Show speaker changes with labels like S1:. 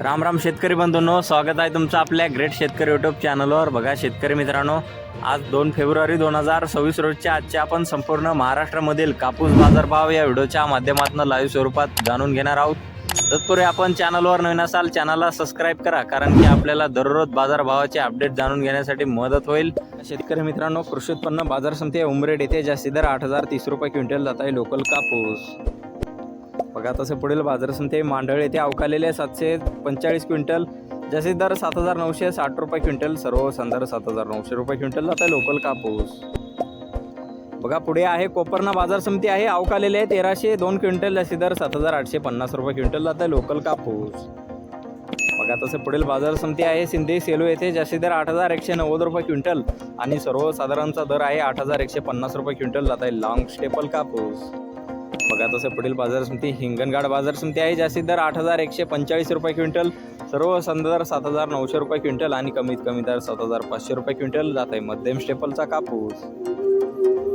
S1: राम राम शेतकरी बंधूंनो स्वागत आहे तुमचं आपल्या ग्रेट शेतकरी यूट्यूब चॅनलवर बघा शेतकरी मित्रांनो आज दोन फेब्रुवारी दोन हजार सव्वीस रोजच्या आजच्या आपण संपूर्ण महाराष्ट्रामधील कापूस बाजारभाव या व्हिडिओच्या माध्यमातून लाईव्ह स्वरूपात जाणून घेणार आहोत. तत्पूर्वी आपण चॅनलवर नवीन असाल चॅनलला सबस्क्राईब करा कारण की आपल्याला दररोज बाजारभावाचे अपडेट जाणून घेण्यासाठी मदत होईल. शेतकरी मित्रांनो कृषी उत्पन्न बाजार समिती उमरेड येथे जास्ती दर आठ हजार तीस रुपये क्विंटल जात आहे लोकल कापूस. बघा तसे पुढील बाजार समिती आहे. मांडळ येथे अवकालेले सातशे पंचेचाळीस क्विंटल. जसे दर सात हजार नऊशे साठ रुपये क्विंटल सर्व संदर सात हजार नऊशे रुपये क्विंटल. आता आहे लोकल कापूस. बघा पुढे आहे कोपरना बाजार समिती आहे. अवकालेले आहे तेराशे दोन क्विंटल जसे दर सात हजार आठशे पन्नास रुपये क्विंटल. आता आहे लोकल कापूस. बघा तसे पुढील बाजार समिती आहे सिंधी सेलू येथे जसे दर आठ हजार एकशे नव्वद रुपये क्विंटल आणि सर्वसाधारणचा दर आहे आठ हजार एकशे पन्नास रुपये क्विंटल. जात आहे लॉंग स्टेपल कापूस. बघा तसं पुढील बाजार समिती हिंगणघाट बाजार समिती आहे जास्तीत दर आठ हजार एकशे पंचेचाळीस रुपये क्विंटल सर्व संद दर सात हजार नऊशे रुपये क्विंटल आणि कमीत कमी दर सात हजार पाचशे रुपये क्विंटल. जात आहे मध्यम स्टेपलचा कापूस.